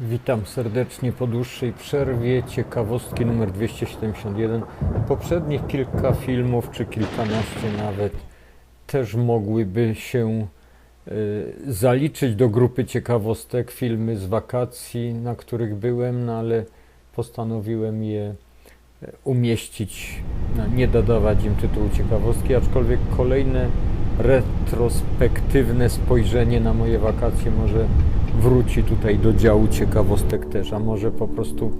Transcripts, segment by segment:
Witam serdecznie po dłuższej przerwie. Ciekawostki numer 271. Poprzednich kilka filmów, czy kilkanaście nawet, też mogłyby się e, zaliczyć do grupy ciekawostek. Filmy z wakacji, na których byłem, no ale postanowiłem je e, umieścić, no, nie dodawać im tytułu ciekawostki, aczkolwiek kolejne retrospektywne spojrzenie na moje wakacje może wróci tutaj do działu ciekawostek też, a może po prostu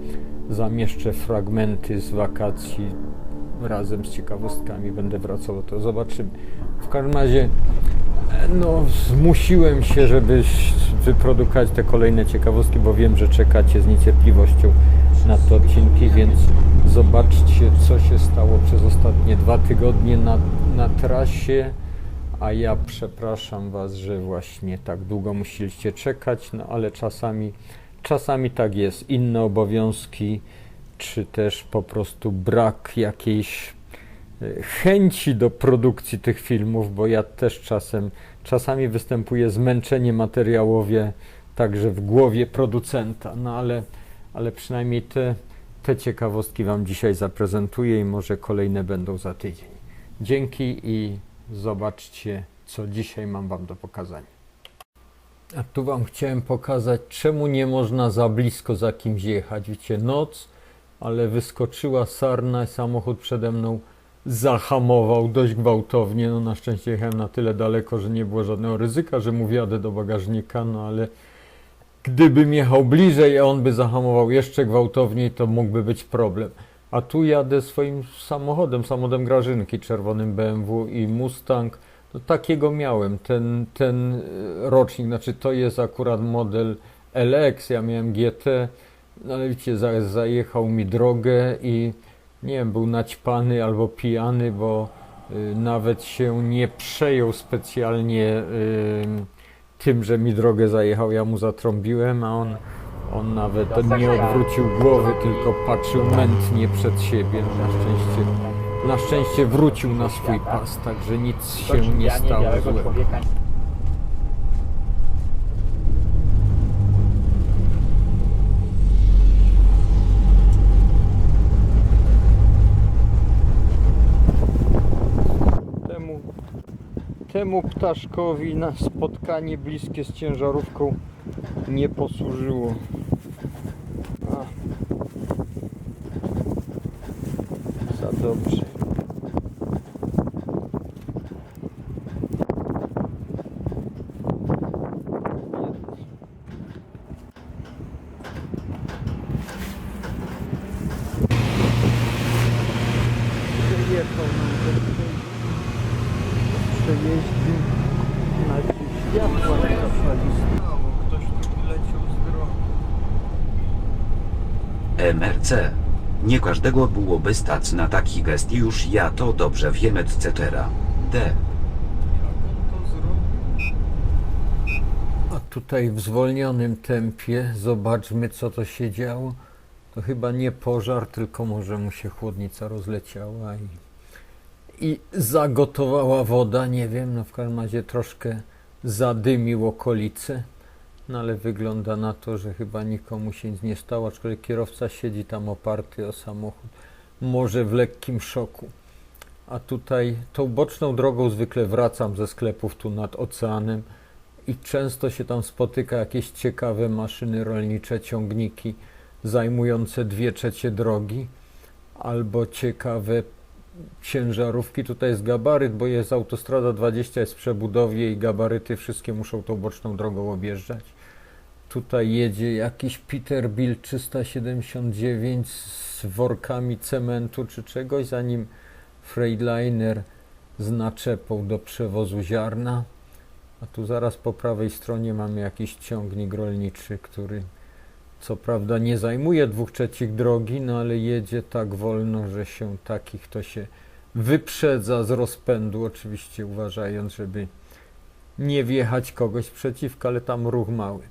zamieszczę fragmenty z wakacji razem z ciekawostkami, będę wracał, to zobaczymy. W każdym razie no, zmusiłem się, żeby wyprodukować te kolejne ciekawostki, bo wiem, że czekacie z niecierpliwością na te odcinki, więc zobaczcie, co się stało przez ostatnie dwa tygodnie na, na trasie. A ja przepraszam Was, że właśnie tak długo musieliście czekać, no ale czasami, czasami tak jest. Inne obowiązki, czy też po prostu brak jakiejś e, chęci do produkcji tych filmów, bo ja też czasem, czasami występuje zmęczenie materiałowe także w głowie producenta, no ale, ale przynajmniej te, te ciekawostki Wam dzisiaj zaprezentuję i może kolejne będą za tydzień. Dzięki i zobaczcie, co dzisiaj mam Wam do pokazania. A tu Wam chciałem pokazać, czemu nie można za blisko za kimś jechać. Widzicie, noc, ale wyskoczyła sarna i samochód przede mną zahamował dość gwałtownie. No na szczęście jechałem na tyle daleko, że nie było żadnego ryzyka, że mu wjadę do bagażnika, no ale gdybym jechał bliżej, a on by zahamował jeszcze gwałtowniej, to mógłby być problem. A tu jadę swoim samochodem, samochodem Grażynki, czerwonym BMW i Mustang. Takiego miałem, ten, ten e, rocznik, znaczy to jest akurat model LX, ja miałem GT, no ale widzicie, za, zajechał mi drogę i nie wiem, był naćpany albo pijany, bo y, nawet się nie przejął specjalnie y, tym, że mi drogę zajechał, ja mu zatrąbiłem, a on on nawet nie odwrócił głowy, tylko patrzył mętnie przed siebie. Na szczęście, na szczęście wrócił na swój pas, także nic się nie stało złego. Temu, temu ptaszkowi na spotkanie bliskie z ciężarówką nie posłużyło. A. Za dobrze. Przejechał nam do na światła zapaliste. Ktoś tu leciał z drogi. MRC. Nie każdego byłoby stać na taki gest już ja to dobrze wiem etc. D. A tutaj w zwolnionym tempie zobaczmy co to się działo. To chyba nie pożar, tylko może mu się chłodnica rozleciała i, i zagotowała woda, nie wiem, no w każdym razie troszkę zadymił okolice. No ale wygląda na to, że chyba nikomu się nic nie stało, aczkolwiek kierowca siedzi tam oparty o samochód, może w lekkim szoku. A tutaj tą boczną drogą zwykle wracam ze sklepów tu nad oceanem i często się tam spotyka jakieś ciekawe maszyny rolnicze, ciągniki zajmujące dwie trzecie drogi albo ciekawe ciężarówki. Tutaj jest gabaryt, bo jest autostrada 20, jest w przebudowie i gabaryty wszystkie muszą tą boczną drogą objeżdżać. Tutaj jedzie jakiś Peterbilt 379 z workami cementu czy czegoś, zanim Freightliner z naczepą do przewozu ziarna. A tu zaraz po prawej stronie mamy jakiś ciągnik rolniczy, który co prawda nie zajmuje dwóch trzecich drogi, no ale jedzie tak wolno, że się takich to się wyprzedza z rozpędu, oczywiście uważając, żeby nie wjechać kogoś przeciwko, ale tam ruch mały.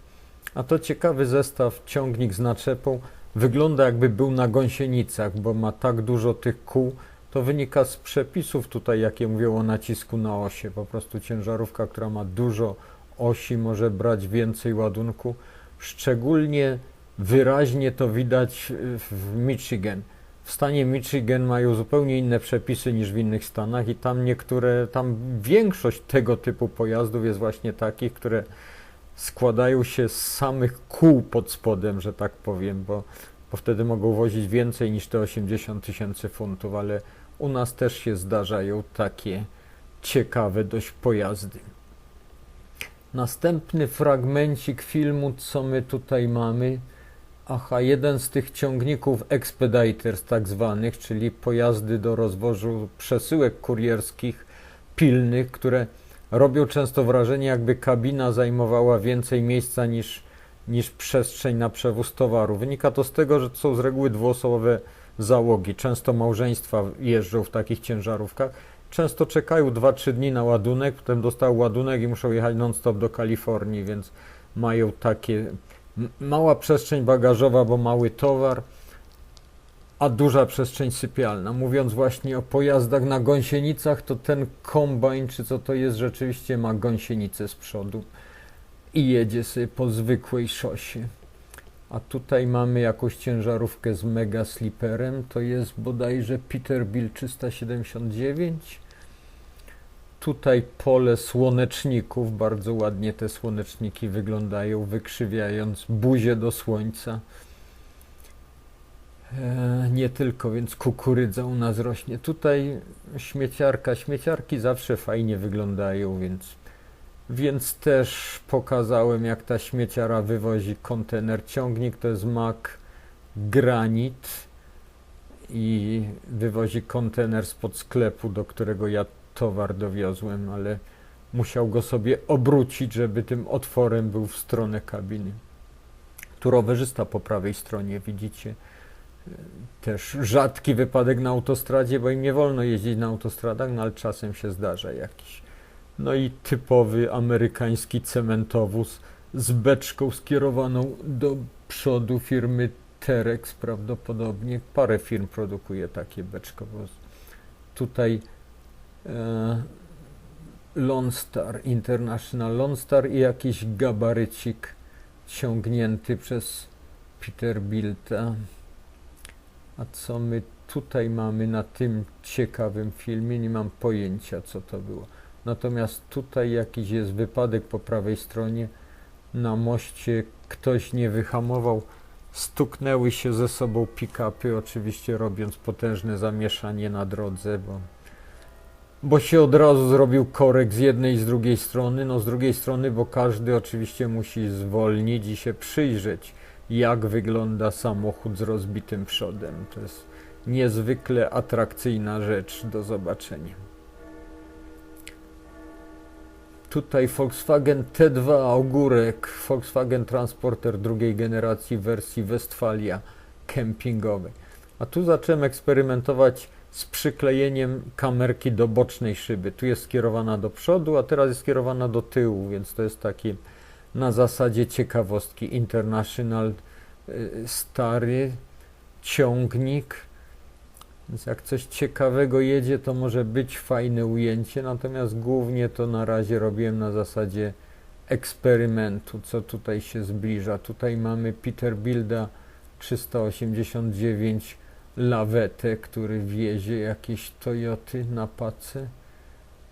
A to ciekawy zestaw, ciągnik z naczepą. Wygląda jakby był na gąsienicach, bo ma tak dużo tych kół. To wynika z przepisów tutaj, jakie mówią o nacisku na osie. Po prostu ciężarówka, która ma dużo osi, może brać więcej ładunku. Szczególnie wyraźnie to widać y, w Michigan. W stanie Michigan mają zupełnie inne przepisy niż w innych stanach i tam niektóre, tam większość tego typu pojazdów jest właśnie takich, które składają się z samych kół pod spodem, że tak powiem, bo, bo wtedy mogą wozić więcej niż te 80 tysięcy funtów, ale u nas też się zdarzają takie ciekawe dość pojazdy. Następny fragmencik filmu, co my tutaj mamy. Aha, jeden z tych ciągników Expeditors tak zwanych, czyli pojazdy do rozwożu przesyłek kurierskich pilnych, które robią często wrażenie, jakby kabina zajmowała więcej miejsca niż, niż przestrzeń na przewóz towaru. Wynika to z tego, że to są z reguły dwuosobowe załogi. Często małżeństwa jeżdżą w takich ciężarówkach. Często czekają 2-3 dni na ładunek, potem dostają ładunek i muszą jechać non-stop do Kalifornii, więc mają takie mała przestrzeń bagażowa, bo mały towar, a duża przestrzeń sypialna. Mówiąc właśnie o pojazdach na gąsienicach, to ten kombajn, czy co to jest, rzeczywiście ma gąsienicę z przodu i jedzie sobie po zwykłej szosie. A tutaj mamy jakąś ciężarówkę z mega sliperem. To jest bodajże Peterbilt 379. Tutaj pole słoneczników. Bardzo ładnie te słoneczniki wyglądają, wykrzywiając buzię do słońca. E, nie tylko, więc kukurydza u nas rośnie. Tutaj śmieciarka. Śmieciarki zawsze fajnie wyglądają, więc więc też pokazałem, jak ta śmieciara wywozi kontener. Ciągnik to jest Mac Granit i wywozi kontener spod sklepu, do którego ja towar dowiozłem, ale musiał go sobie obrócić, żeby tym otworem był w stronę kabiny. Tu rowerzysta po prawej stronie, widzicie. Też rzadki wypadek na autostradzie, bo im nie wolno jeździć na autostradach, no ale czasem się zdarza jakiś. No i typowy amerykański cementowóz z beczką skierowaną do przodu firmy Terex prawdopodobnie. Parę firm produkuje takie beczkowozy. Tutaj e, Lone Star International Lone Star i jakiś gabarycik ciągnięty przez Peterbilta. A co my tutaj mamy na tym ciekawym filmie? Nie mam pojęcia, co to było. Natomiast tutaj jakiś jest wypadek po prawej stronie. Na moście ktoś nie wyhamował. Stuknęły się ze sobą pick-upy, oczywiście robiąc potężne zamieszanie na drodze, bo, bo się od razu zrobił korek z jednej i z drugiej strony. No z drugiej strony, bo każdy oczywiście musi zwolnić i się przyjrzeć, jak wygląda samochód z rozbitym przodem. To jest niezwykle atrakcyjna rzecz do zobaczenia. Tutaj Volkswagen T2 Ogórek, Volkswagen Transporter drugiej generacji wersji Westfalia kempingowej. A tu zacząłem eksperymentować z przyklejeniem kamerki do bocznej szyby. Tu jest skierowana do przodu, a teraz jest skierowana do tyłu, więc to jest taki na zasadzie ciekawostki International y, stary ciągnik. Więc jak coś ciekawego jedzie, to może być fajne ujęcie, natomiast głównie to na razie robiłem na zasadzie eksperymentu, co tutaj się zbliża. Tutaj mamy Peterbilda 389 lawetę, który wiezie jakieś Toyoty na pace.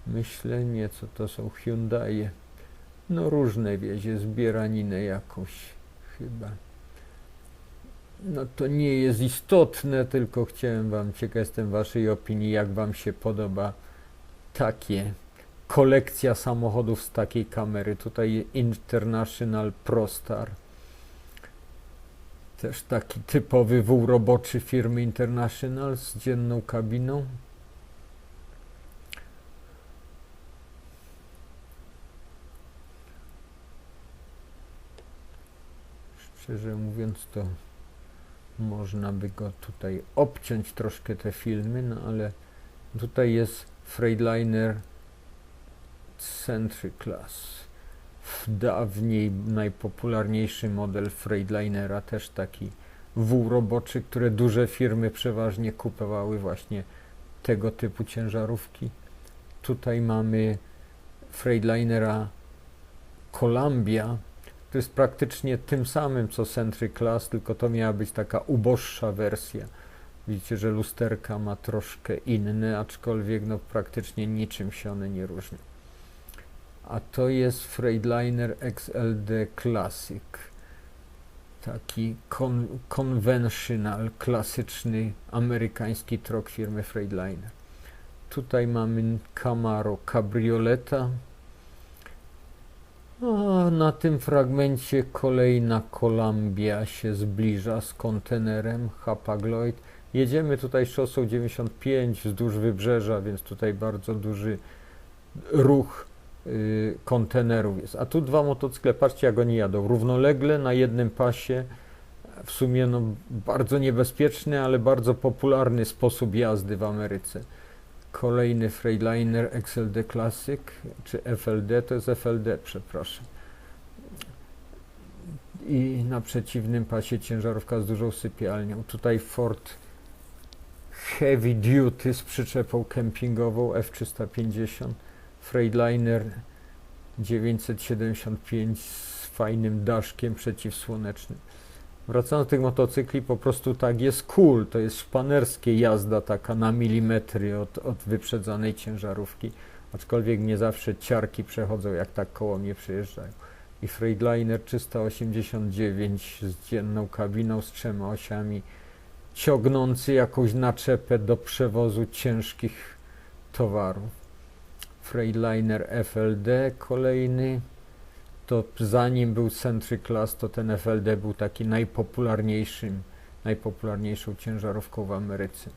Myślę, nie, co to są Hyundai. No różne wiezie, zbieraninę jakąś chyba. No to nie jest istotne, tylko chciałem Wam, ciekaw jestem Waszej opinii, jak Wam się podoba takie kolekcja samochodów z takiej kamery. Tutaj International ProStar. Też taki typowy wół roboczy firmy International z dzienną kabiną. Szczerze mówiąc, to można by go tutaj obciąć troszkę te filmy, no ale tutaj jest Freightliner Century Class. Dawniej najpopularniejszy model Freightlinera, też taki wół roboczy, które duże firmy przeważnie kupowały właśnie tego typu ciężarówki. Tutaj mamy Freightlinera Columbia, to jest praktycznie tym samym co Century Class, tylko to miała być taka uboższa wersja. Widzicie, że lusterka ma troszkę inne, aczkolwiek no praktycznie niczym się one nie różnią. A to jest Freightliner XLD Classic. Taki kon, conventional, klasyczny amerykański trok firmy Freightliner. Tutaj mamy Camaro Cabrioleta. A na tym fragmencie kolejna Columbia się zbliża z kontenerem Hapag-Lloyd. Jedziemy tutaj szosą 95 wzdłuż wybrzeża, więc tutaj bardzo duży ruch y, kontenerów jest. A tu dwa motocykle, patrzcie jak oni jadą, równolegle na jednym pasie. W sumie no, bardzo niebezpieczny, ale bardzo popularny sposób jazdy w Ameryce. Kolejny Freightliner XLD Classic, czy FLD, to jest FLD, przepraszam. I na przeciwnym pasie ciężarówka z dużą sypialnią. Tutaj Ford Heavy Duty z przyczepą kempingową F350, Freightliner 975 z fajnym daszkiem przeciwsłonecznym. Wracając do tych motocykli, po prostu tak jest cool, to jest szpanerskie jazda taka na milimetry od, od wyprzedzanej ciężarówki, aczkolwiek nie zawsze ciarki przechodzą jak tak koło mnie przejeżdżają. I Freightliner 389 z dzienną kabiną z trzema osiami, ciągnący jakąś naczepę do przewozu ciężkich towarów. Freightliner FLD kolejny, to zanim był Century Class, to ten FLD był taki najpopularniejszym, najpopularniejszą ciężarówką w Ameryce.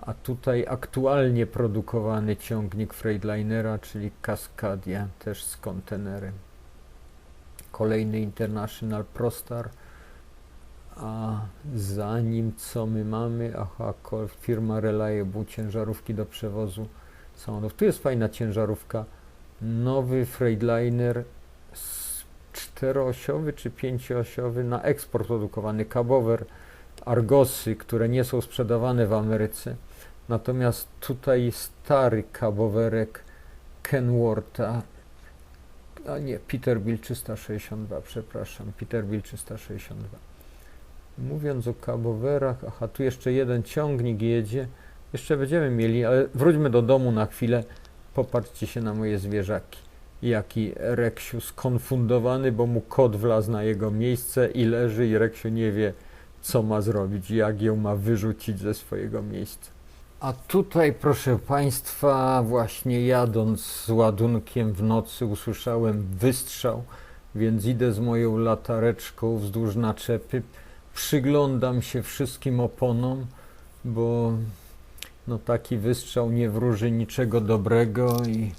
A tutaj aktualnie produkowany ciągnik Freightlinera, czyli Cascadia, też z kontenerem. Kolejny International Prostar. A za nim co my mamy? Aha, firma Reliable, ciężarówki do przewozu samochodów. Tu jest fajna ciężarówka. Nowy Freightliner czteroosiowy czy pięcioosiowy na eksport produkowany kabower Argosy, które nie są sprzedawane w Ameryce. Natomiast tutaj stary kabowerek Kenwortha, a nie, Peterbilt 362, przepraszam, Peterbilt 362. Mówiąc o kabowerach, aha, tu jeszcze jeden ciągnik jedzie, jeszcze będziemy mieli, ale wróćmy do domu na chwilę, popatrzcie się na moje zwierzaki jaki Reksiu skonfundowany, bo mu kot wlazł na jego miejsce i leży i Reksiu nie wie, co ma zrobić, jak ją ma wyrzucić ze swojego miejsca. A tutaj, proszę Państwa, właśnie jadąc z ładunkiem w nocy usłyszałem wystrzał, więc idę z moją latareczką wzdłuż naczepy, przyglądam się wszystkim oponom, bo no taki wystrzał nie wróży niczego dobrego i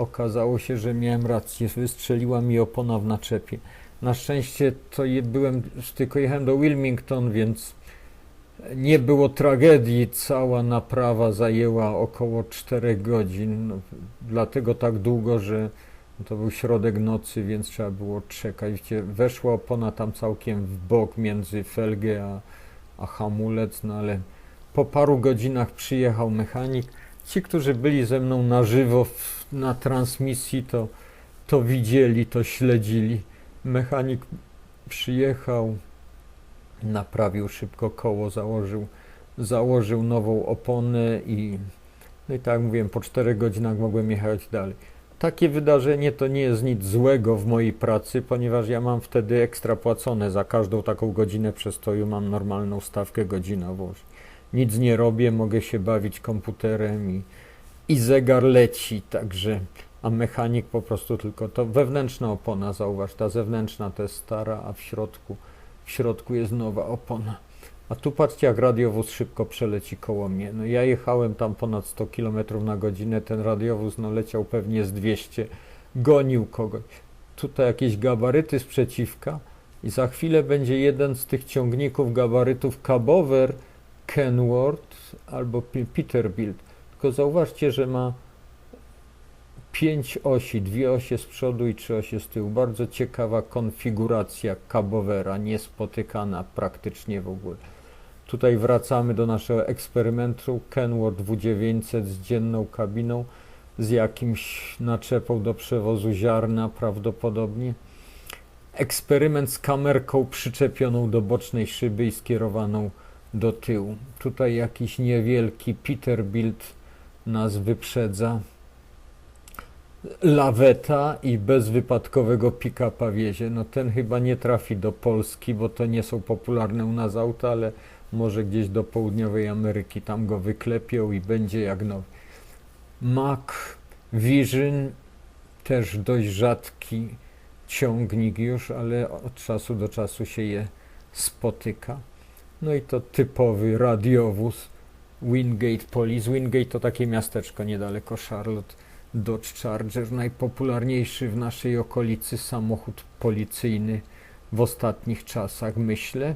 okazało się, że miałem rację, wystrzeliła mi opona w naczepie. Na szczęście to je, byłem, tylko jechałem do Wilmington, więc nie było tragedii. Cała naprawa zajęła około 4 godzin, no, dlatego tak długo, że to był środek nocy, więc trzeba było czekać. Weszła opona tam całkiem w bok między felgę a, a hamulec, no ale po paru godzinach przyjechał mechanik. Ci, którzy byli ze mną na żywo w, na transmisji, to, to widzieli, to śledzili. Mechanik przyjechał, naprawił szybko koło, założył, założył nową oponę i, no i tak jak mówiłem, po 4 godzinach mogłem jechać dalej. Takie wydarzenie to nie jest nic złego w mojej pracy, ponieważ ja mam wtedy ekstra płacone za każdą taką godzinę przestoju, mam normalną stawkę godzinową. Nic nie robię, mogę się bawić komputerem i, i zegar leci, także, a mechanik po prostu tylko to wewnętrzna opona, zauważ, ta zewnętrzna to jest stara, a w środku, w środku jest nowa opona. A tu patrzcie, jak radiowóz szybko przeleci koło mnie. No ja jechałem tam ponad 100 km na godzinę, ten radiowóz no leciał pewnie z 200, gonił kogoś. Tutaj jakieś gabaryty sprzeciwka i za chwilę będzie jeden z tych ciągników gabarytów Cabover Kenworth albo Peterbilt. Tylko zauważcie, że ma pięć osi, dwie osie z przodu i trzy osie z tyłu. Bardzo ciekawa konfiguracja Cabovera, niespotykana praktycznie w ogóle. Tutaj wracamy do naszego eksperymentu Kenworth W900 z dzienną kabiną, z jakimś naczepą do przewozu ziarna prawdopodobnie. eksperyment z kamerką przyczepioną do bocznej szyby i skierowaną do tyłu. Tutaj jakiś niewielki Peterbilt nas wyprzedza. Laweta i bezwypadkowego pick-upa wiezie. No ten chyba nie trafi do Polski, bo to nie są popularne u nas auta, ale może gdzieś do południowej Ameryki. Tam go wyklepią i będzie jak nowy. Mac Vision też dość rzadki ciągnik już, ale od czasu do czasu się je spotyka. No i to typowy radiowóz Wingate Police. Wingate to takie miasteczko niedaleko Charlotte. Dodge Charger, najpopularniejszy w naszej okolicy samochód policyjny w ostatnich czasach, myślę.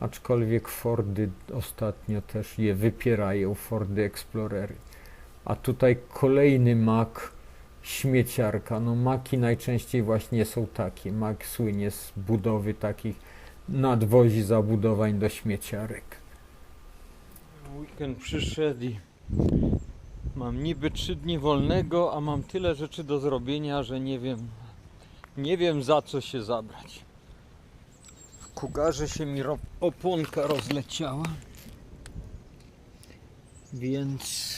Aczkolwiek Fordy ostatnio też je wypierają, Fordy Explorery. A tutaj kolejny Mac, śmieciarka. No Maki najczęściej właśnie są takie. Mac słynie z budowy takich nadwozi zabudowań do śmieciarek. Weekend przyszedł i mam niby trzy dni wolnego, a mam tyle rzeczy do zrobienia, że nie wiem, nie wiem za co się zabrać. W kugarze się mi oponka rozleciała, więc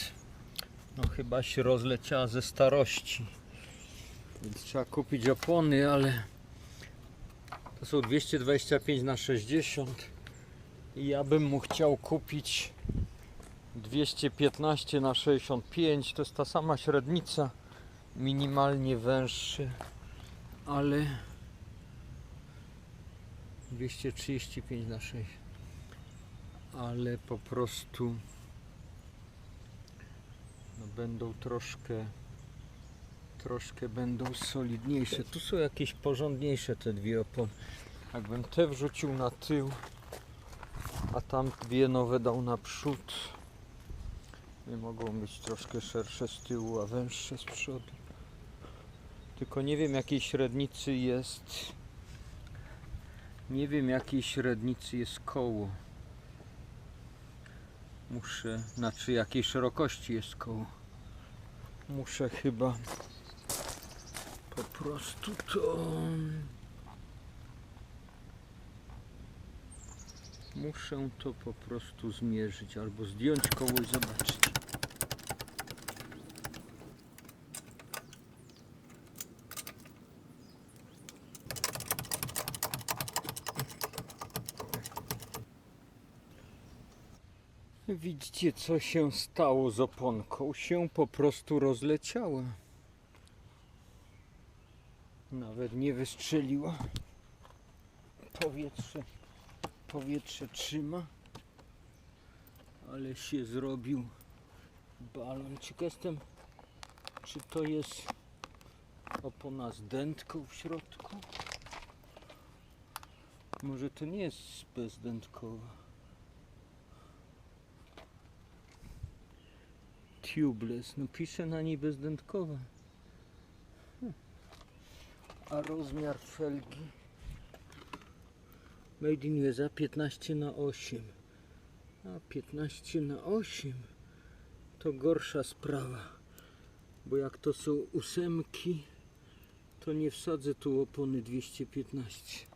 no chyba się rozleciała ze starości. Więc trzeba kupić opony, ale to są 225 na 60 i ja bym mu chciał kupić 215 na 65 to jest ta sama średnica minimalnie węższy ale 235 na 6 ale po prostu no będą troszkę troszkę będą solidniejsze tu są jakieś porządniejsze te dwie opony jakbym te wrzucił na tył a tam dwie nowe dał na przód nie mogą być troszkę szersze z tyłu, a węższe z przodu. Tylko nie wiem jakiej średnicy jest. Nie wiem jakiej średnicy jest koło. Muszę, znaczy jakiej szerokości jest koło. Muszę chyba po prostu to. Muszę to po prostu zmierzyć albo zdjąć koło i zobaczyć. Widzicie co się stało z oponką? Się po prostu rozleciała. Nawet nie wystrzeliła. Powietrze powietrze trzyma, ale się zrobił balon. Ciekaw jestem, czy to jest opona z dętką w środku? Może to nie jest bezdętkowa. Tubeless, no pisze na niej bezdętkowa. A rozmiar felgi? Made in USA 15 na 8. A 15 na 8 to gorsza sprawa. Bo jak to są ósemki, to nie wsadzę tu opony 215.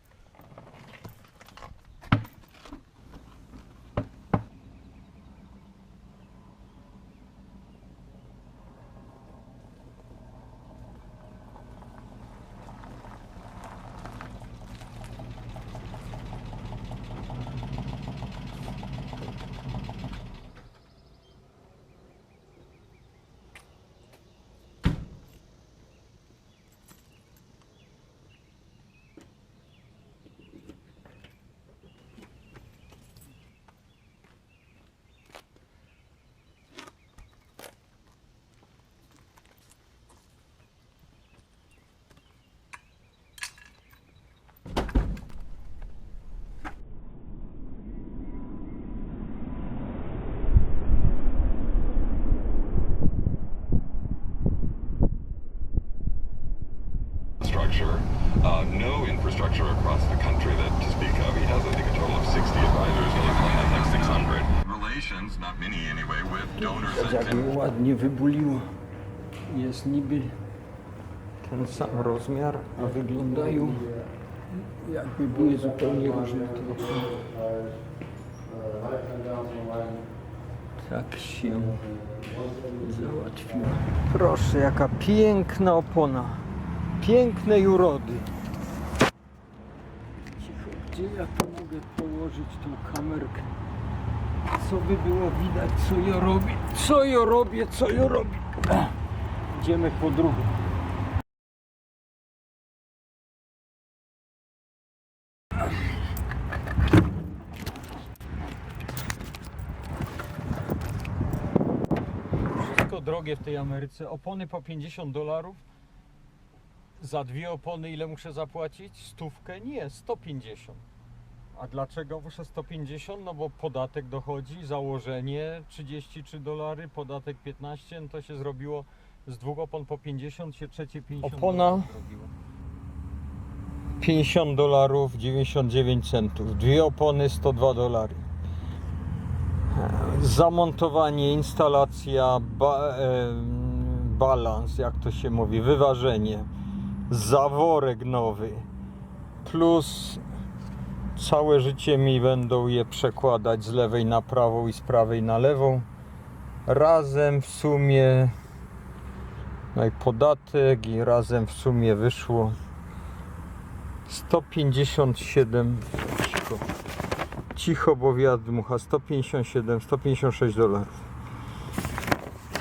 structure, uh, no infrastructure across the country that to speak of. He has, I think, a total of 60 advisors. William has like 600. Relations, not many anyway, with donors and Jak ładnie wybuliło. Jest niby ten sam rozmiar, a wyglądają jakby były zupełnie różne te opony. Tak się załatwiło. Proszę, jaka piękna opona. Pięknej urody. Cicho, gdzie ja tu mogę położyć tą kamerkę? Co by było widać, co ja robię? Co ja robię, co ja robię? Idziemy po drugą. Wszystko drogie w tej Ameryce. Opony po 50 dolarów. Za dwie opony ile muszę zapłacić? Stówkę? Nie, 150. A dlaczego muszę 150? No bo podatek dochodzi, założenie 33 dolary, podatek 15, no to się zrobiło z dwóch opon po 50, się trzecie 50 Opona. dolarów zrobiło. 50 dolarów 99 centów. Dwie opony 102 dolary. Zamontowanie, instalacja, ba, em, balans, jak to się mówi, wyważenie, zaworek nowy, plus całe życie mi będą je przekładać z lewej na prawą i z prawej na lewą. Razem w sumie, no i podatek, i razem w sumie wyszło 157 cicho, cicho bo wiatr dmucha 157, 156 dolarów.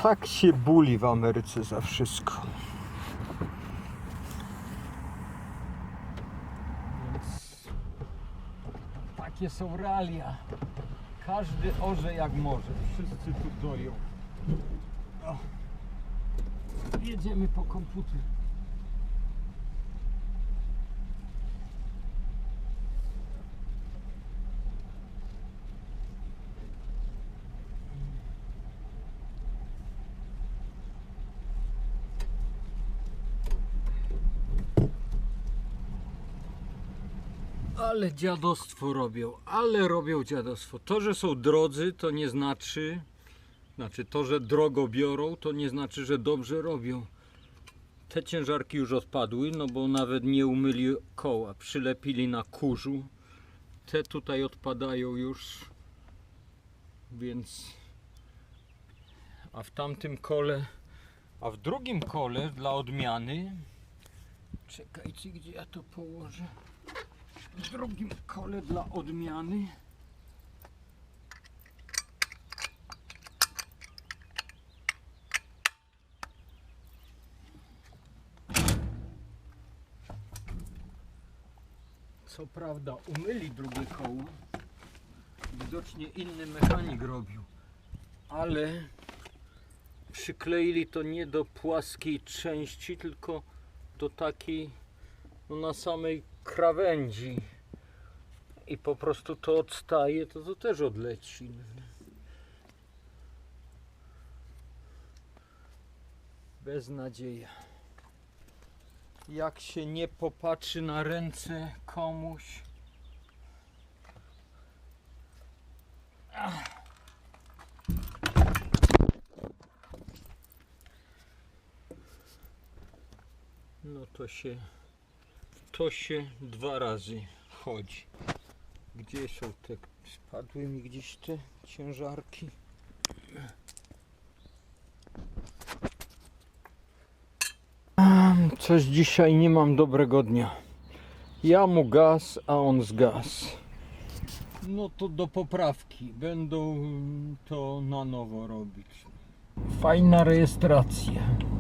Tak się buli w Ameryce za wszystko. Więc takie są realia. Każdy orze jak może. Wszyscy tu doją. O. Jedziemy po komputer. Ale dziadostwo robią, ale robią dziadostwo. To, że są drodzy, to nie znaczy, znaczy to, że drogo biorą, to nie znaczy, że dobrze robią. Te ciężarki już odpadły, no bo nawet nie umyli koła, przylepili na kurzu. Te tutaj odpadają już, więc. A w tamtym kole, a w drugim kole dla odmiany. Czekajcie, gdzie ja to położę drugim kole dla odmiany. Co prawda umyli drugie koło, widocznie inny mechanik robił, ale przykleili to nie do płaskiej części, tylko do takiej no, na samej krawędzi i po prostu to odstaje, to to też odleci. Beznadzieja. Jak się nie popatrzy na ręce komuś. Ach. No to się to się dwa razy chodzi. Gdzie są te? Spadły mi gdzieś te ciężarki. Coś dzisiaj nie mam dobrego dnia. Ja mu gaz, a on z gaz. No to do poprawki. Będą to na nowo robić. Fajna rejestracja.